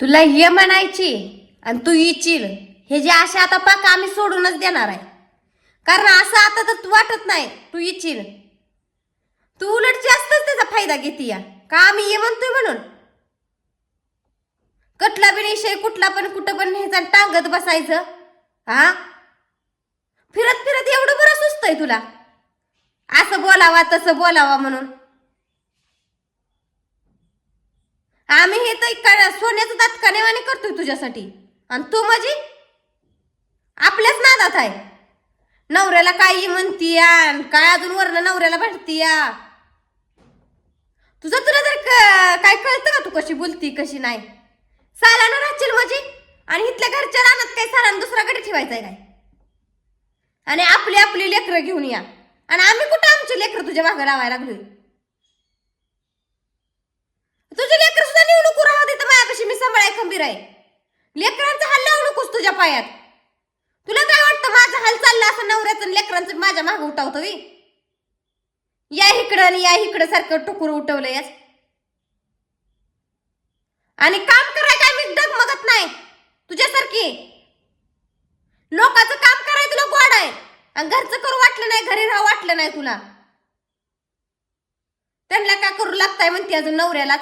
तुला ये म्हणायची आणि तू इचील. हे जे असे आता पाक आम्ही सोडूनच देणार आहे. कारण असं आता तर तू वाटत नाही तू इचील. तू उलट जास्तच त्याचा फायदा घेते या. का आम्ही ये म्हणतोय म्हणून? कटला बी विषय कुठला पण कुठं पण न्यायचा टांगत बसायचं. हा? फिरत फिरत एवढं बरं सुचतंय तुला. असं बोलावा तसं बोलावा म्हणून. आम्ही हे तर सोन्याचं दात कनेवाने करतोय तुझ्यासाठी. आणि तू माझी आपल्याच नादात आहे. नवऱ्याला काही म्हणतीया आणि काय अजून वरण नवऱ्याला भांडतीया? तुझं तुला जर क- काय कळतं का तू कशी बोलती कशी नाही? सालानं राहशील माझी आणि इथल्या घरच्या रानात काही सालानं दुसऱ्याकडे ठेवायचंय काय? आणि आपली आपली लेकरं घेऊन या. आणि आम्ही कुठं आमची लेकरं तुझ्या मागं लावायला लागलोय? तुझी लेकर नेऊ नको राहू दे तर माझ्यापाशी मी सांभाळाय खंबीर आहे. लेकरांचा हाल लावू नकोस तुझ्या पायात. तुला काय वाटतं माझा हाल चालला असं नवऱ्याचं लेकरांचं माझ्या माग उठावतो वी? या इकडं आणि या इकडं सारखं टुकुर उठवलं याच आणि काम कराय काय मी डगमगत नाही. तुझ्यासारखी. लोकांचं काम कराय तुला गोड आहे. आणि घरचं करू वाटलं नाही घरी राहू वाटलं नाही तुला. त्यांना का करू लागताय म्हणते अजून नवऱ्यालाच?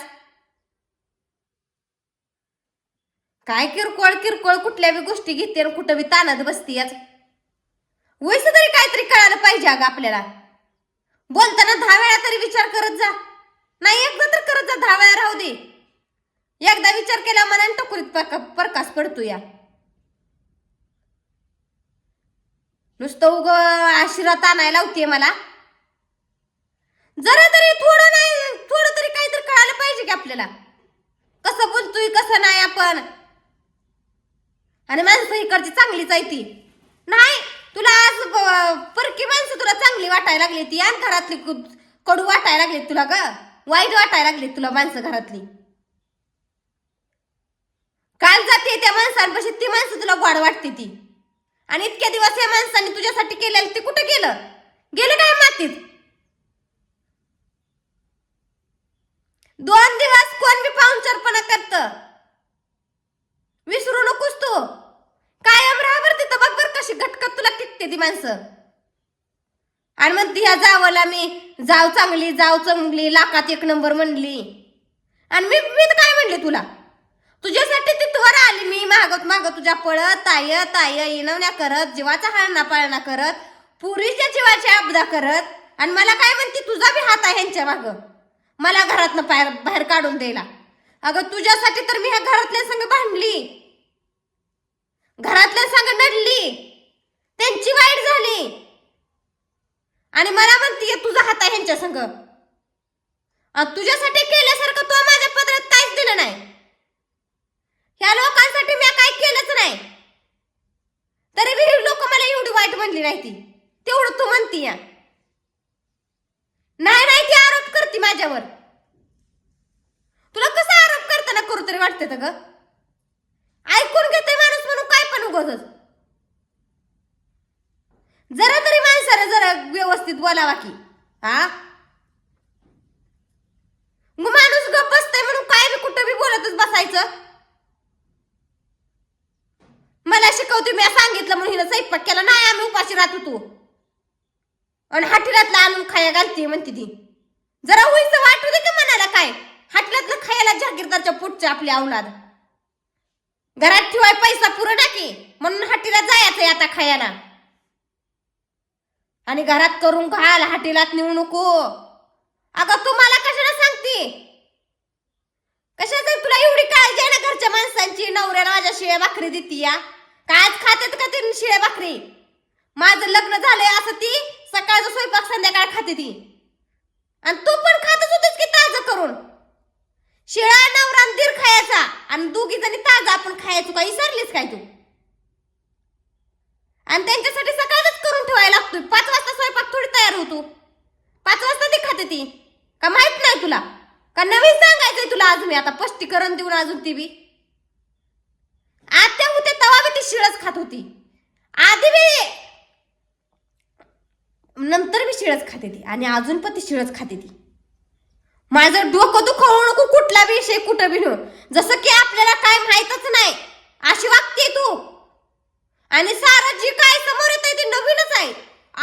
काय किरकोळ किरकोळ कुठल्या बी गोष्टी घेते आणि कुठं बी ताणत बसती याच. वयस तरी काहीतरी कळायला पाहिजे अगं आपल्याला. बोलताना दहा वेळा तरी विचार करत जा. नाही एकदा तर करत जा दहा वेळा राहू दे. एकदा विचार केला मनाने टकुरीत प्रकाश पडतो या. नुसतं उग आशीर्वाद आणायला लावते मला. जरा तरी थोडं नाही थोडं तरी काहीतरी कळायला पाहिजे की आपल्याला. कसं बोलतोय कसं नाही आपण. आणि माणसं इकडची चांगलीच आहे ती. नाही तुला आज परकी माणसं तुला चांगली वाटायला लागली ती आणि घरातली कडू वाटायला लागली तुला ग. वाईट वाटायला लागली तुला माणसं घरातली. काल जाते त्या माणसांपाशी ती माणसं तुला गोड वाटते ती. आणि इतक्या दिवस या माणसांनी तुझ्यासाठी केलेलं ते कुठं गेलं? गेलं काय मातीत दोन दिवस कोण बी पाहुणचारपणा करत विसरू नकोस तू कायम राहा तिथं बघ बर कशी घटकत तुला टिकते ती माणसं. आणि म्हणते ह्या जावाला मी जाव चांगली जाव चांगली लाखात एक नंबर म्हणली. आणि मी मी तर काय म्हणले तुला? तुझ्यासाठी तिथवर आली मी मागत मागत तुझ्या पळत ताय ताय इनवण्या करत जीवाचा हळणा पाळणा करत पुरीच्या जीवाची अबदा करत आणि मला काय म्हणते तुझा बी हात आहे ह्यांच्या माग. मला घरातनं बाहेर बाहेर काढून द्यायला. अगं तुझ्यासाठी तर मी ह्या घरातल्या संग भांडली घरातल्या संग नडली त्यांची वाईट झाली आणि मला म्हणतीये तुझा हात आहे ह्यांच्या संग तुझ्यासाठी केल्यासारखं तू माझ्या पदरात काहीच दिलं नाही. ह्या लोकांसाठी मी काय केलंच नाही. तरी विहीर लोक मला एवढी वाईट म्हणली नाही ती. तेवढं तू म्हणती या. नाही नाही ती आरोप करते माझ्यावर. तुला कसा आरोप करताना करू तरी वाटते ग? ऐकून घेते माणूस म्हणून काय पण उगवतच जरा तरी माणसाला जरा व्यवस्थित बोलावा की. हा मग माणूस गप बसतय म्हणून काय बी कुठं बी बोलतच बसायचं? मला शिकवते मी सांगितलं म्हणून हिला स्वयंपाक केला. नाही आम्ही उपाशी राहतो तू. आणि हाटीलातला आणून खाया घालते म्हणते ती. जरा होईचं वाटू दे का मनाला काय? हाटीलातलं खायला जागीरदारच्या पुढच्या आपली औलाद. घरात ठेवाय पैसा पुरं टाकी. म्हणून हाटीला जायचंय आता खायला. आणि घरात करून घाल हाटीलात नेऊ नको. अगं तू मला कशाला सांगते? कशाचं तुला एवढी काळजी आहे ना घरच्या माणसांची? नवऱ्याला माझ्या शिळ्या भाकरी देती या? काय खातेत का ते शिळ्या भाकरी? माझं लग्न झालंय असं ती सकाळचा स्वयंपाक संध्याकाळ खाते ती. आणि तू पण खातच होतीस की ताजं करून? शिळा नवरा दीर खायचा. आणि दोघी जणी ताजा आपण खायचो का? विसरलीस काय तू? आणि त्यांच्यासाठी सकाळच करून ठेवायला लागतोय. पाच वाजता स्वयंपाक थोडी तयार होतो. पाच वाजता ती खाते ती. का माहीत नाही तुला? का नवीन सांगायचंय तुला अजून? आता स्पष्टीकरण देऊन अजून ती बी. आत्या होते तवा बी ती शिळच खात होती. आधी बी नंतर बी शिळच खाते ती आणि अजून पण ती शिळच खाते ती. माझं डोकं दुखवू नको कुठला बी विषय कुठं बी जसं की आपल्याला काय माहीतच नाही अशी वागते तू. आणि सारा जी काय समोर येत आहे ते नवीनच आहे.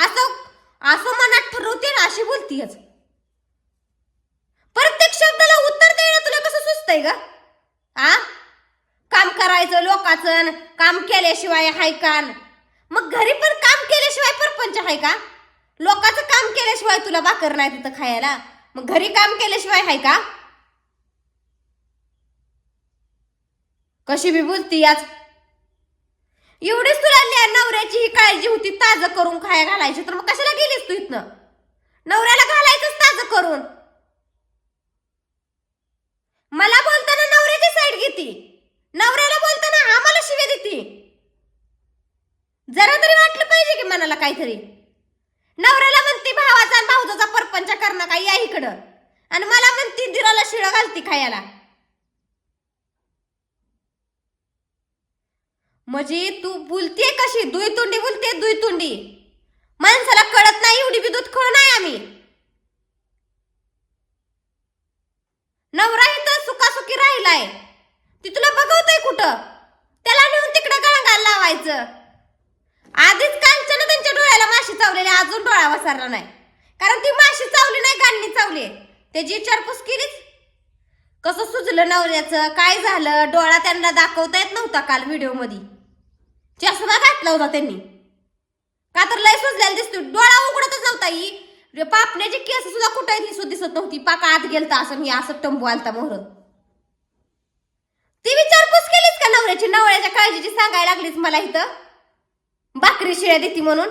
असं असं मनात ठरवते ना अशी बोलतीयच. तुला ग. आ? काम करायचं लोकाचं काम केल्याशिवाय हाय का? मग घरी पण काम केल्याशिवाय परपंच हाय का? लोकांचं काम केल्याशिवाय तुला भाकर नाही तिथं खायला. मग घरी काम केल्याशिवाय हाय का? कशी बी बोलती आज. एवढीच तुला ल्या नवऱ्याची ही काळजी होती ताज करून खाया घालायची. तर मग कशाला गेलीस तू इथनं? नवऱ्याला घालायचंच ताज करून मला बोलताना नवऱ्याची साईड घेती नवऱ्याला बोलताना आम्हाला शिव्या देती जरा तरी वाटलं मनाला काहीतरी. नवऱ्याला म्हणती भावाचा आणि भाऊजाचा परपंच करणं काही या इकडं. आणि मला म्हणती दिराला शिळ घालती खायला. म्हणजे तू बोलते कशी? दुई तोंडी बोलते दुई तोंडी माणसाला कळत नाही एवढी बी दूध नाही आम्ही. नवरा इथं सुखासुखी राहिलाय. ती तुला बघवतय कुठं? त्याला नेऊन तिकडं गळंगाला लावायचं. आधीच कांच डोळ्याला माशी चावलेली अजून डोळा वसारला नाही. कारण ती माशी चावली नाही गांडणी चावली. त्याची विचारपूस केलीच. कसं सुचलं नवऱ्याचं काय झालं? डोळा त्यांना दाखवता येत नव्हता काल व्हिडिओमध्ये. चष्मा घातला होता त्यांनी. का तर लय सुजलेला दिसतो डोळा उघडतच नव्हता ही. रे पापण्याची केस सुद्धा कुठे ही सुद्धा दिसत नव्हती. पाका आत गेलता असं ही असं टंबू आलता मोहर. ती विचारपूस केलीच का नवऱ्याची? नवऱ्याच्या काळजीची सांगायला लागलीच मला इथं. भाकरी शिळ्या देती म्हणून.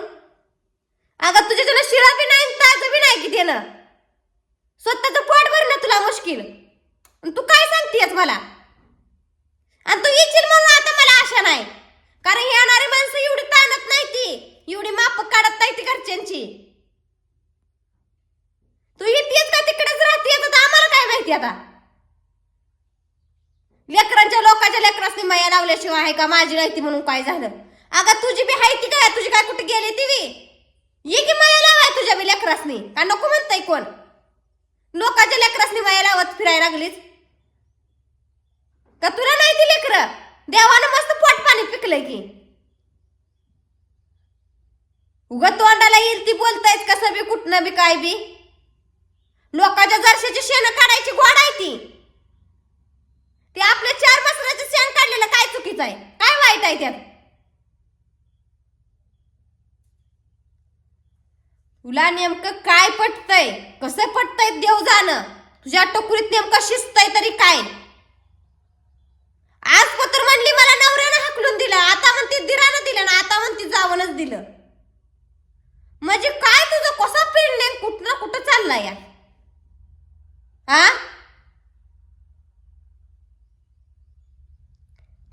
अगं तुझ्या शिळा बी नाही ताजं बी नाही की देणं स्वतःचं पोट भरणं तुला मुश्किल. तू काय सांगतेस मला? आणि तू येशील म्हणून आता मला आशा नाही. कारण येणारी माणसं एवढी ताणत नाही ती. एवढी माप काढत नाही ती घरच्यांची. तू येतेस का तिकडेच राहते आता आम्हाला काय माहिती आता? लेकरांच्या लोकांच्या लेकरांनी माया लावल्याशिवाय आहे का? माझी राहती म्हणून काय झालं? अगं तुझी बी हाय ती काय? तुझी काय कुठे गेली ती बी? ये की माया लावाय तुझ्या बी लेकरासनी? का नको म्हणताय कोण? लोकांच्या लेकरासनी माया लावत फिरायला लागलीच का तुला नाही ती लेकर? देवानं मस्त पोट पाणी पिकलंय की. उग तोंडाला येईल ती बोलतायत कसं बी कुठनं बी काय बी? लोकांच्या जरशाची शेण काढायची गोड आहे ती. ते आपल्या चार मसराचं शेण काढलेलं काय चुकीचं आहे? काय वाईट आहे त्यात? तुला नेमकं काय पटतंय? कसं पटतंय देव जाणं तुझ्या टोकरीत नेमकं शिजतंय तरी काय? आज पत्र म्हणली मला नवऱ्यानं हकलून दिलं. आता म्हणते दिरानं दिलं ना आता म्हणते जावनच दिलं. म्हणजे काय तुझं? कसं पिळणे कुठं ना कुठं चाललाय या? आ?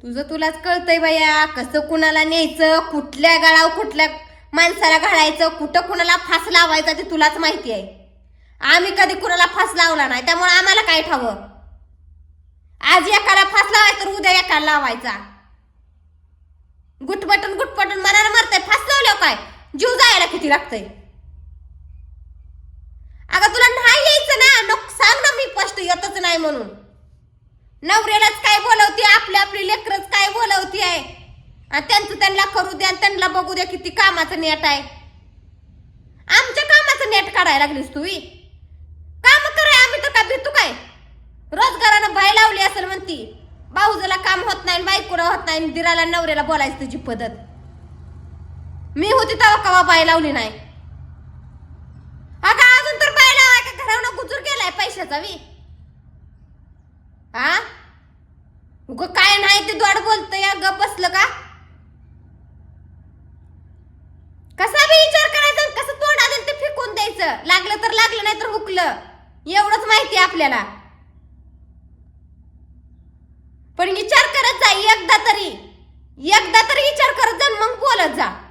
तुझं तुलाच कळतंय बाया कसं कुणाला न्यायचं? कुठल्या गाळाव कुठल्या माणसाला घालायचं कुठं कुणाला फास लावायचा ते तुलाच माहिती आहे. आम्ही कधी कुणाला फास लावला नाही त्यामुळे आम्हाला काय ठावं? आज एकाला फास लावायचा तर उद्या एकाला लावायचा. गुटपटन गुटपटून मनाला मरतय फास लावल्यावर काय? जीव जायला किती लागतंय? अगं तुला नाही यायचं ना? नको सांग ना मी स्पष्ट येतच नाही म्हणून. नवऱ्यालाच काय बोलवते आपली आपली लेकरच काय बोलवते आहे? आणि त्यांचं त्यांना करू द्या आणि त्यांना बघू द्या किती कामाचं नेट आहे. आमच्या कामाचं नेट काढायला लागलीस तू काम कराय आम्ही तर का भेटू काय? रोजगारानं बाय लावली असेल म्हणती. भाऊजाला काम होत नाही बायकोला होत नाही आणि दिराला नवऱ्याला बोलायची तुझी पद्धत. मी होती तेव्हा कवा बाय लावली नाही. अगं अजून तर बाय लावाय का घरावनं गुजूर गेलाय पैशाचा वी. हा उग काय नाही ते दोड बोलतय अगं बसलं का कसा बी विचार करायचा आणि कसं तोंड आलं ते लागलं. लागलं तर लागलं नाही तर हुकलं. एवढंच माहिती आहे आपल्याला. पण विचार करत जा एकदा तरी. एकदा तरी विचार करत जा मग बोलत जा.